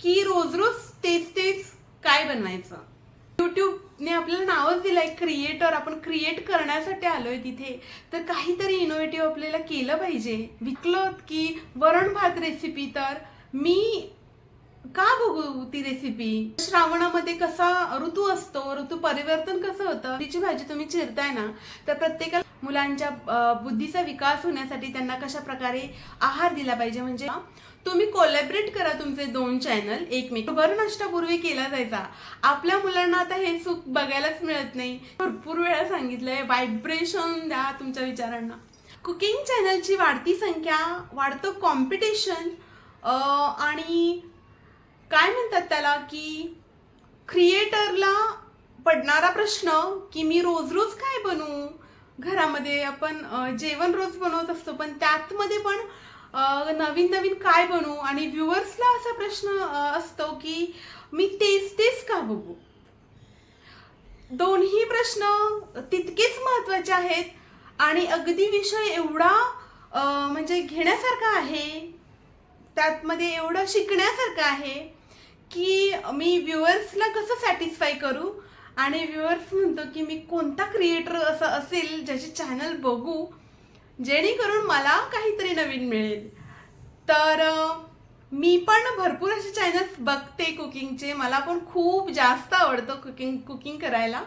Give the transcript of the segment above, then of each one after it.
की रोज रोज तेच तेच काय बनवायचं? युट्यूबने आपल्याला नावच दिलंय क्रिएटर आपण क्रिएट करण्यासाठी आलोय तिथे. तर काहीतरी इनोव्हेटिव्ह आपल्याला केलं पाहिजे. विकलं की वरण भात रेसिपी तर? मी का बघू ती रेसिपी श्रावणामध्ये कसा ऋतू असतो ऋतू परिवर्तन कसं होतं? तिची भाजी तुम्ही चिरताय ना तर प्रत्येकाला मुलांच्या बुद्धीचा विकास होण्यासाठी त्यांना कशा प्रकारे आहार दिला पाहिजे? म्हणजे तुम्ही कोलॅबरेट करा तुमचे दोन चॅनल एकमेक. नष्टापूर्वी केला जायचा. आपल्या मुलांना आता हे सुख बघायलाच मिळत नाही. भरपूर वेळा सांगितलंय व्हायब्रेशन द्या तुमच्या विचारांना. कुकिंग चॅनलची वाढती संख्या वाढतं कॉम्पिटिशन आणि काय म्हणतात त्याला की क्रिएटरला पडणारा प्रश्न की मी रोज रोज काय बनवू घरामध्ये आपण जेवण रोज बनवत असतो पण त्यातमध्ये पण नवीन नवीन काय बनवू? आणि व्ह्युअर्सला असा प्रश्न असतो की मी तेच तेच का बघू? दोन्ही प्रश्न तितकेच महत्त्वाचे आहेत. आणि अगदी विषय एवढा म्हणजे घेण्यासारखा आहे त्यातमध्ये एवढं शिकण्यासारखं आहे की मी व्ह्युअर्सला कसं सॅटिस्फाय करू? आणि व्ह्युअर्स म्हणतो की मी कोणता क्रिएटर असं असेल ज्याचे चॅनल बघू जेणेकरून मला काहीतरी नवीन मिळेल. तर मी पण भरपूर असे चॅनल्स बघते कुकिंगचे मला पण खूप जास्त आवडतं कुकिंग कुकिंग करायला.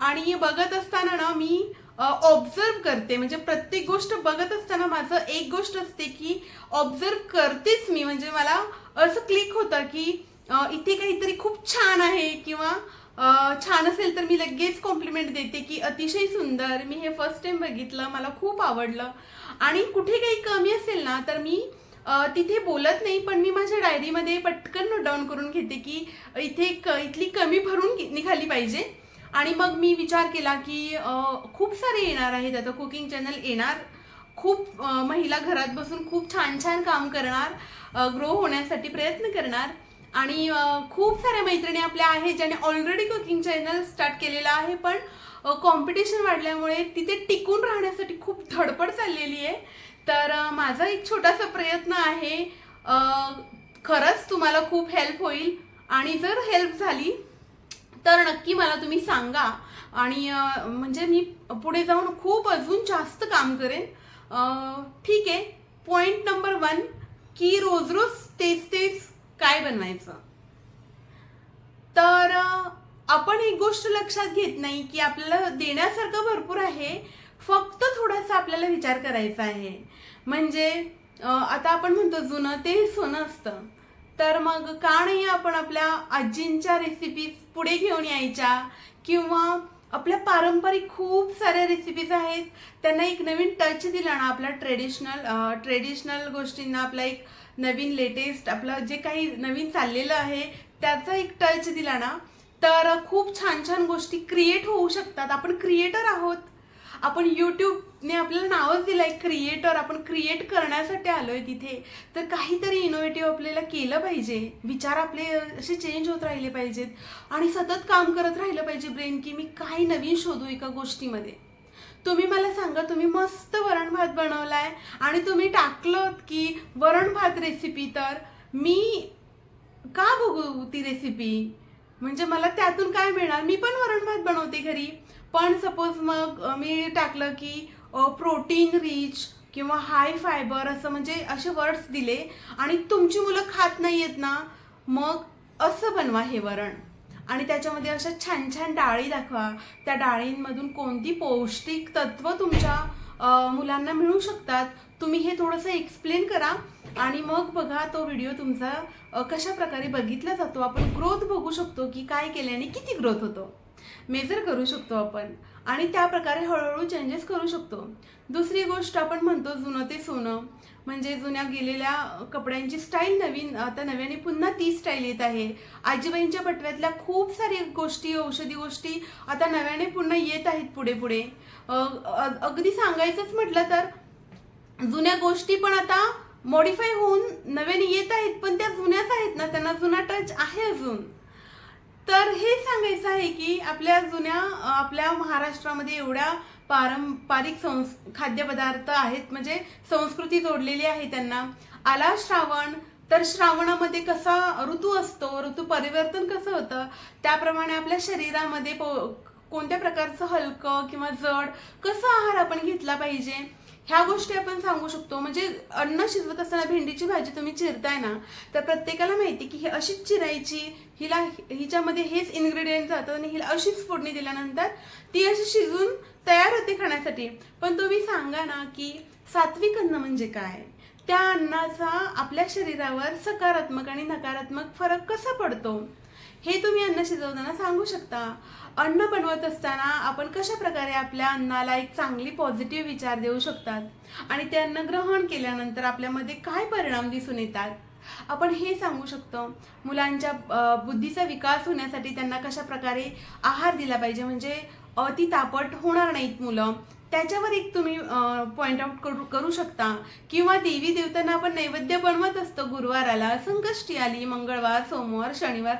आणि बघत असताना ना मी ऑब्झर्व करते. म्हणजे प्रत्येक गोष्ट बघत असताना माझं एक गोष्ट असते की ऑब्झर्व करतेच मी. म्हणजे मला असं क्लिक होतं की इथे काहीतरी खूप छान आहे किंवा छान असेल तर मी लगेच कॉम्प्लिमेंट देते की अतिशय सुंदर. मी हे फर्स्ट टाइम बघितलं मला खूप आवडलं. आणि कुठे काही कमी असेल ना तर मी तिथे बोलत नाही पण मी माझ्या डायरीमध्ये पटकन नोट डाऊन करून घेते की इथे क इथली कमी भरून घे- निघाली पाहिजे. आणि मग मी विचार केला की खूप सारे येणार आहेत. आता कुकिंग चॅनल येणार. खूप महिला घरात बसून खूप छान छान काम करणार ग्रो होण्यासाठी प्रयत्न करणार. आणि खूप साऱ्या मैत्रिणी आपल्या आहेत ज्याने ऑलरेडी कुकिंग चॅनल स्टार्ट केलेलं आहे पण कॉम्पिटिशन वाढल्यामुळे तिथे टिकून राहण्यासाठी खूप धडपड चाललेली आहे. तर माझा एक छोटासा प्रयत्न आहे खरंच तुम्हाला खूप हेल्प होईल. आणि जर हेल्प झाली तर नक्की मला तुम्ही सांगा. आणि म्हणजे मी पुढे जाऊन खूप अजून जास्त काम करेन. ठीक आहे. पॉईंट नंबर वन की रोज रोज तेच तेच काय बनवायचं? तर आपण एक गोष्ट लक्षात घेत नाही की आपल्याला देण्यासारखं भरपूर आहे फक्त थोडासा आपल्याला विचार करायचा आहे. म्हणजे आता आपण म्हणतो जुनं ते सोनं असतं. तर मग का नाही आपण आपल्या आजींच्या रेसिपीज पुढे घेऊन यायच्या किंवा आपल्या पारंपरिक खूप साऱ्या रेसिपीज आहेत. त्यांना एक नवीन टच दिला ना आपल्या ट्रेडिशनल ट्रेडिशनल गोष्टींना आपला एक नवीन लेटेस्ट आपलं जे काही नवीन चाललेलं आहे त्याचा एक टच दिला ना. तर खूप छान छान गोष्टी क्रिएट होऊ शकतात. आपण क्रिएटर आहोत. आपण युट्यूबने आपल्याला नावच दिलंय क्रिएटर आपण क्रिएट करण्यासाठी आलोय तिथे. तर काहीतरी इनोव्हेटिव्ह आपल्याला केलं पाहिजे. विचार आपले असे चेंज होत राहिले पाहिजेत. आणि सतत काम करत राहिलं पाहिजे ब्रेन की मी काय नवीन शोधू एका गोष्टीमध्ये. तुम्ही मला सांगा तुम्ही मस्त वरण भात बनवलाय आणि तुम्ही टाकलं की वरण भात रेसिपी तर मी का बघू ती रेसिपी म्हणजे मला त्यातून काय मिळणार? मी पण वरण भात बनवते घरी. पण सपोज मग मी टाकलं की प्रोटीन रिच किंवा हाय फायबर असं म्हणजे असे वर्ड्स दिले आणि तुमची मुलं खात नाही आहेत ना मग असं बनवा हे वरण. आणि त्याच्यामध्ये अशा छान छान डाळी दाखवा. त्या डाळींमधून कोणती पौष्टिक तत्व तुमच्या मुलांना मिळू शकतात तुम्ही हे थोडंसं एक्सप्लेन करा. आणि मग बघा तो व्हिडिओ तुमचा कशा प्रकारे बघितला जातो. आपण ग्रोथ बघू शकतो की काय केल्याने किती ग्रोथ होतो. मेजर करू शकतो आपण. आणि त्या प्रकारे हळूहळू चेंजेस करू शकतो. दुसरी गोष्ट आपण म्हणतो जुनं ते सोनं. म्हणजे जुन्या गेलेल्या कपड्यांची स्टाईल नवीन आता नव्याने पुन्हा ती स्टाईल येत आहे. आजीबाईंच्या पटव्यातल्या खूप सारी गोष्टी औषधी गोष्टी आता नव्याने पुन्हा येत आहेत पुढे पुढे. अगदी सांगायचंच म्हटलं तर जुन्या गोष्टी पण आता मॉडिफाय होऊन नव्याने येत आहेत पण त्या जुन्याच आहेत ना त्यांना जुना टच आहे अजून. तर हे सांगायचं आहे की आपल्या जुन्या आपल्या महाराष्ट्रामध्ये एवढ्या पारंपरिक संस् खाद्यपदार्थ आहेत म्हणजे संस्कृती जोडलेली आहे त्यांना. आला श्रावण तर श्रावणामध्ये कसा ऋतू असतो ऋतू परिवर्तन कसं होतं त्याप्रमाणे आपल्या शरीरामध्ये पो- कोणत्या प्रकारचं हलकं किंवा जड कसं आहार आपण घेतला पाहिजे ह्या गोष्टी आपण सांगू शकतो. म्हणजे अन्न शिजवत असताना भेंडीची भाजी तुम्ही चिरताय ना तर प्रत्येकाला माहिती की ही अशीच चिरायची हिला हिच्यामध्ये हेच इन्ग्रेडियंट जातं आणि हिला अशीच फोडणी दिल्यानंतर ती अशी शिजून तयार होते खाण्यासाठी. पण तुम्ही सांगा ना की सात्विक अन्न म्हणजे काय? त्या अन्नाचा आपल्या शरीरावर सकारात्मक आणि नकारात्मक फरक कसा पडतो? हे तुम्ही अन्न शिजवताना सांगू शकता. अन्न बनवत असताना आपण कशा प्रकारे आपल्या अन्नाला एक चांगली पॉझिटिव्ह विचार देऊ शकतात? आणि ते अन्न ग्रहण केल्यानंतर आपल्यामध्ये काय परिणाम दिसून येतात? आपण हे सांगू शकतो. मुलांच्या बुद्धीचा विकास होण्यासाठी त्यांना कशा प्रकारे आहार दिला पाहिजे? म्हणजे अति तापट होणार नाहीत मुलं. त्याच्यावर एक तुम्ही पॉईंट आउट करू करू शकता. किंवा देवी देवतांना आपण नैवेद्य बनवत असतो. गुरुवाराला संकष्टी आली मंगळवार सोमवार शनिवार.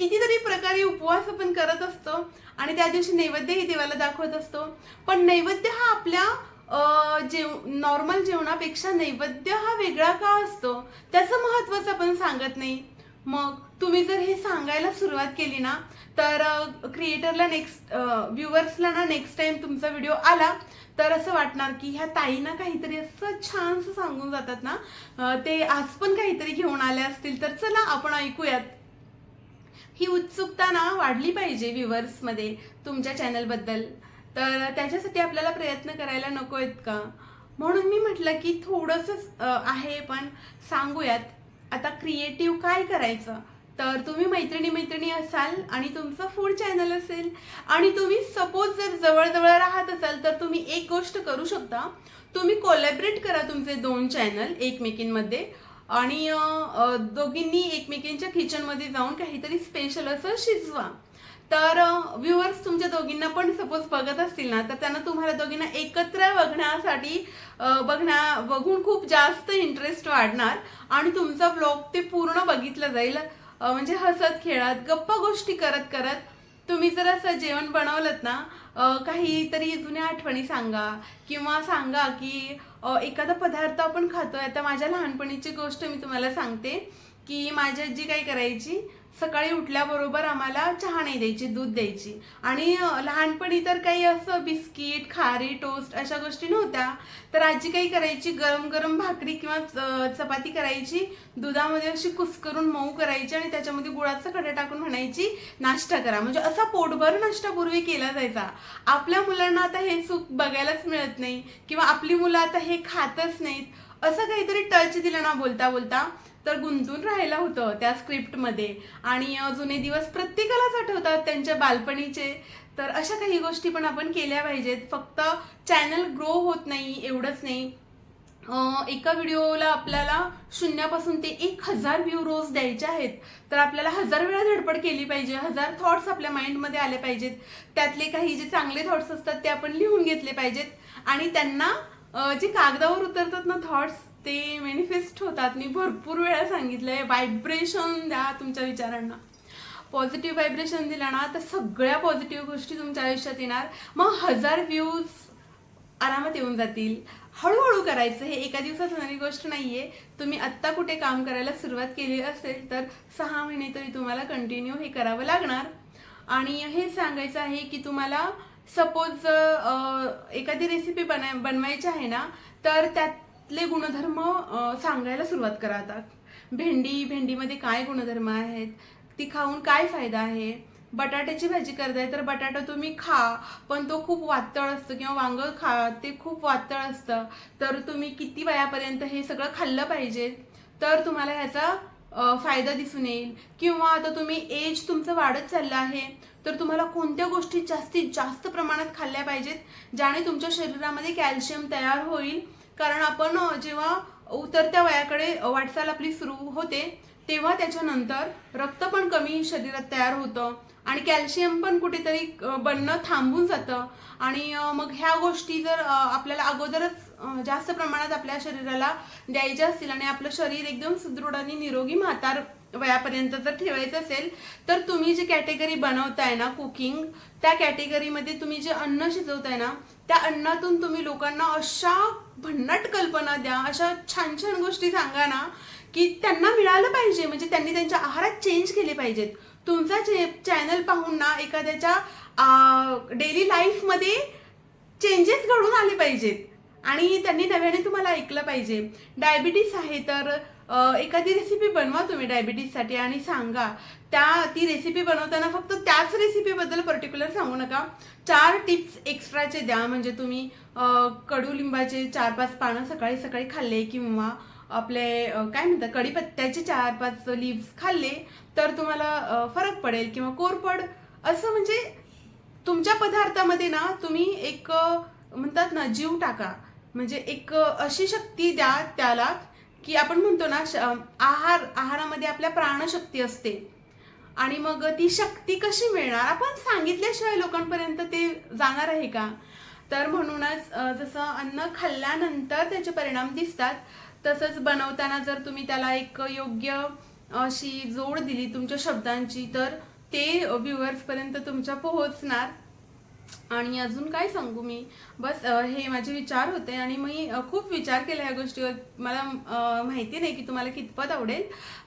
कितीतरी प्रकारे उपवास आपण करत असतो आणि त्या दिवशी नैवेद्यही देवाला दाखवत असतो. पण नैवेद्य हा आपल्या जेव नॉर्मल जेवणापेक्षा नैवेद्य हा वेगळा का असतो? त्याचं महत्त्वाचं आपण सांगत नाही. मग तुम्ही जर हे सांगायला सुरुवात केली ना तर क्रिएटरला नेक्स्ट व्ह्युअर्सला ना नेक्स्ट टाइम तुमचा व्हिडिओ आला तर असं वाटणार की ह्या ताईना काहीतरी असं छानसं सांगून जातात ना ते आज पण काहीतरी घेऊन आले असतील तर चला आपण ऐकूयात. ही उत्सुकता ना वाढली पाहिजे व्ह्युअर्समध्ये तुमच्या चॅनलबद्दल तर त्याच्यासाठी आपल्याला प्रयत्न करायला नको आहेत का? म्हणून मी म्हटलं की थोडंसं आहे पण सांगूयात. आता क्रिएटिव्ह काय करायचं? तर तुम्ही मैत्रिणी मैत्रिणी असाल आणि तुमचं फूड चॅनल असेल आणि तुम्ही सपोज जर जवळजवळ राहत असाल तर तुम्ही एक गोष्ट करू शकता. तुम्ही कोलॅबरेट करा तुमचे दोन चॅनल एकमेकींमध्ये. आणि दोघींनी एकमेकींच्या किचनमध्ये जाऊन काहीतरी स्पेशल असं शिजवा. तर व्ह्युअर्स तुमच्या दोघींना पण सपोज बघत असतील ना तर त्यांना तुम्हाला दोघींना एकत्र बघण्यासाठी बघण्या बघून खूप जास्त इंटरेस्ट वाढणार. आणि तुमचा ब्लॉग ते पूर्ण बघितलं जाईल. म्हणजे हसत खेळत गप्पा गोष्टी करत करत. तुम्ही जर असं जेवण बनवलं ना काहीतरी जुन्या आठवणी सांगा. किंवा सांगा की एखादा पदार्थ आपण खातोय आता माझ्या लहानपणीची गोष्ट मी तुम्हाला सांगते की माझी आजी काय करायची सकाळी उठल्याबरोबर आम्हाला चहा नाही द्यायची दूध द्यायची. आणि लहानपणी तर काही असं बिस्किट खारी टोस्ट अशा गोष्टी नव्हत्या. तर आजी काही करायची गरम गरम भाकरी किंवा च- चपाती करायची. दुधामध्ये अशी कुस्करून मऊ करायची आणि त्याच्यामध्ये गुळाचा खडा टाकून म्हणायची नाश्ता करा. म्हणजे असा पोटभर नाश्ता पूर्वी केला जायचा. आपल्या मुलांना आता हे सुख बघायलाच मिळत नाही. किंवा आपली मुलं आता हे खातच नाहीत. असं काहीतरी टच दिलं ना बोलता बोलता. तर गुंतून राहायला होतं त्या स्क्रिप्टमध्ये आणि जुने दिवस प्रत्येकालाच आठवतात त्यांच्या बालपणीचे. तर अशा काही गोष्टी पण आपण केल्या पाहिजेत. फक्त चॅनल ग्रो होत नाही एवढंच नाही. एका व्हिडिओला आपल्याला शून्यापासून ते एक हजार व्ह्यू रोज द्यायचे आहेत. तर आपल्याला हजार वेळा धडपड केली पाहिजे. हजार थॉट्स आपल्या माइंडमध्ये आले पाहिजेत. त्यातले काही जे चांगले थॉट्स असतात ते आपण लिहून घेतले पाहिजेत. आणि त्यांना जे कागदावर उतरतात ना थॉट्स ते मॅनिफेस्ट होतात. मी भरपूर वेळा सांगितलंय. व्हायब्रेशन द्या तुमच्या विचारांना. पॉझिटिव्ह व्हायब्रेशन दिला ना तर सगळ्या पॉझिटिव्ह गोष्टी तुमच्या आयुष्यात येणार. मग हजार व्ह्यूज आरामात येऊन जातील. हळूहळू करायचं. हे एका दिवसात होणारी गोष्ट नाही आहे तुम्ही आत्ता कुठे काम करायला सुरुवात केली असेल तर सहा महिने तरी तुम्हाला कंटिन्यू हे करावं लागणार. आणि हे सांगायचं आहे की तुम्हाला सपोज एखादी रेसिपी बनाय बनवायची आहे ना तर त्यात त्यातले गुणधर्म सांगायला सुरुवात करा आता. भेंडी भेंडीमध्ये काय गुणधर्म आहेत? ती खाऊन काय फायदा आहे? बटाट्याची भाजी करताय तर बटाटा तुम्ही खा पण तो खूप वातळ असतो किंवा वांग खा ते खूप वातळ असतं. तर तुम्ही किती वयापर्यंत हे सगळं खाल्लं पाहिजे? तर तुम्हाला ह्याचा फायदा दिसून येईल. किंवा आता तुम्ही एज तुमचं वाढत चाललं आहे तर तुम्हाला कोणत्या गोष्टी जास्तीत जास्त प्रमाणात खाल्ल्या पाहिजेत? ज्याने तुमच्या शरीरामध्ये कॅल्शियम तयार होईल कारण आपण जेव्हा उतरत्या वयाकडे वाटचाल आपली सुरू होते तेव्हा त्याच्यानंतर रक्त पण कमी शरीरात तयार होतं आणि कॅल्शियम पण कुठेतरी बनणं थांबून जातं. आणि मग ह्या गोष्टी जर आपल्याला अगोदरच जास्त प्रमाणात आपल्या शरीराला द्यायच्या असतील आणि आपलं शरीर एकदम सुदृढ आणि निरोगी म्हातार वयापर्यंत जर ठेवायचं असेल तर तुम्ही जी कॅटेगरी बनवताय ना कुकिंग त्या कॅटेगरीमध्ये तुम्ही जे अन्न शिजवताय ना त्या अन्नातून तुम्ही लोकांना अशा भन्नाट कल्पना द्या अशा छान छान गोष्टी सांगा ना की त्यांना मिळालं पाहिजे. म्हणजे त्यांनी त्यांच्या आहारात चेंज केले पाहिजेत. तुमचा चॅनल पाहून ना एखाद्याच्या डेली लाईफमध्ये चेंजेस घडून आले पाहिजेत. आणि त्यांनी नव्याने तुम्हाला ऐकलं पाहिजे. डायबिटीस आहे तर एखादी रेसिपी बनवा तुम्ही डायबिटीजसाठी आणि सांगा. त्या ती रेसिपी बनवताना फक्त त्याच रेसिपीबद्दल पर्टिक्युलर सांगू नका. चार टिप्स एक्स्ट्राचे द्या. म्हणजे तुम्ही कडुलिंबाचे चार पाच पानं सकाळी सकाळी खाल्ले किंवा आपले काय म्हणतात कढीपत्त्याचे चार पाच लिव्स खाल्ले तर तुम्हाला फरक पडेल किंवा कोरपड. असं म्हणजे तुमच्या पदार्थामध्ये ना तुम्ही एक म्हणतात ना जीव टाका. म्हणजे एक अशी शक्ती द्या त्याला की आपण म्हणतो ना श- आहार आहारामध्ये आपल्या प्राणशक्ती असते. आणि मग ती शक्ती कशी मिळणार? आपण सांगितल्याशिवाय लोकांपर्यंत ते जाणार आहे का? तर म्हणूनच जसं अन्न खाल्ल्यानंतर त्याचे परिणाम दिसतात तसंच बनवताना जर तुम्ही त्याला एक योग्य अशी जोड दिली तुमच्या शब्दांची तर ते व्ह्युअर्सपर्यंत तुमच्या पोहोचणार. आणि अजून काय सांगू मी? बस हे माझे विचार होते आणि मी खूप विचार केला ह्या गोष्टीवर. मला माहिती नाही की तुम्हाला कितपत आवडेल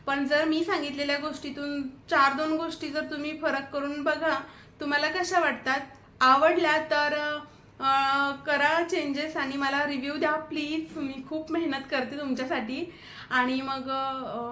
पण जर मी सांगितलेल्या गोष्टीतून चार दोन गोष्टी जर तुम्ही फरक करून बघा तुम्हाला कशा वाटतात? आवडल्या तर करा चेंजेस आणि मला रिव्ह्यू द्या प्लीज मी खूप मेहनत करते तुमच्यासाठी. आणि मग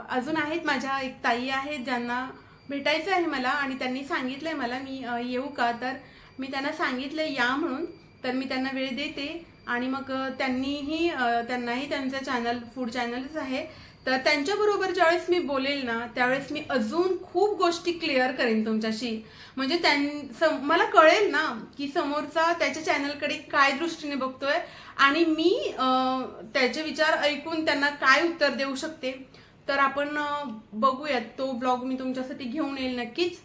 अजून आहेत माझ्या एक ताई आहेत ज्यांना भेटायचं आहे मला आणि त्यांनी सांगितलं आहे मला मी येऊ का? तर मी त्यांना सांगितलं या म्हणून तर मी त्यांना वेळ देते. आणि मग त्यांनीही त्यांनाही त्यांचं चॅनल फूड चॅनलच आहे. तर त्यांच्याबरोबर ज्यावेळेस मी बोलेल ना त्यावेळेस मी अजून खूप गोष्टी क्लिअर करेन तुमच्याशी. म्हणजे त्यां सम- मला कळेल ना की समोरचा त्याच्या चॅनलकडे काय दृष्टीने बघतोय आणि मी त्याचे विचार ऐकून त्यांना काय उत्तर देऊ शकते. तर आपण बघूयात. तो ब्लॉग मी तुमच्यासाठी घेऊन येईल नक्कीच.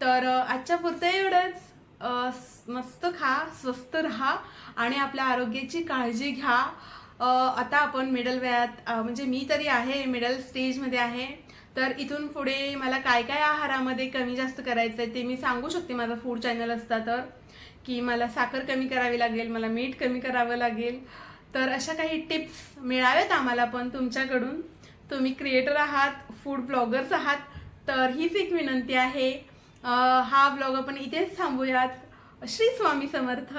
तर आजच्या पुरतं एवढंच. मस्त खा स्वस्त राहा आणि आपल्या आरोग्याची काळजी घ्या. आता आपण मिडल वयात म्हणजे मी तरी आहे मिडल स्टेजमध्ये आहे. तर इथून पुढे मला काय काय आहारामध्ये कमी जास्त करायचं आहे ते मी सांगू शकते माझा फूड चॅनल असता तर. की मला साखर कमी करावी लागेल मला मीठ कमी करावं लागेल. तर अशा काही टिप्स मिळाव्यात आम्हाला पण तुमच्याकडून. तुम्ही क्रिएटर आहात फूड ब्लॉगर्स आहात तर हीच एक विनंती आहे. हा ब्लॉग आपण इथेच थांबूयात. श्री स्वामी समर्थ.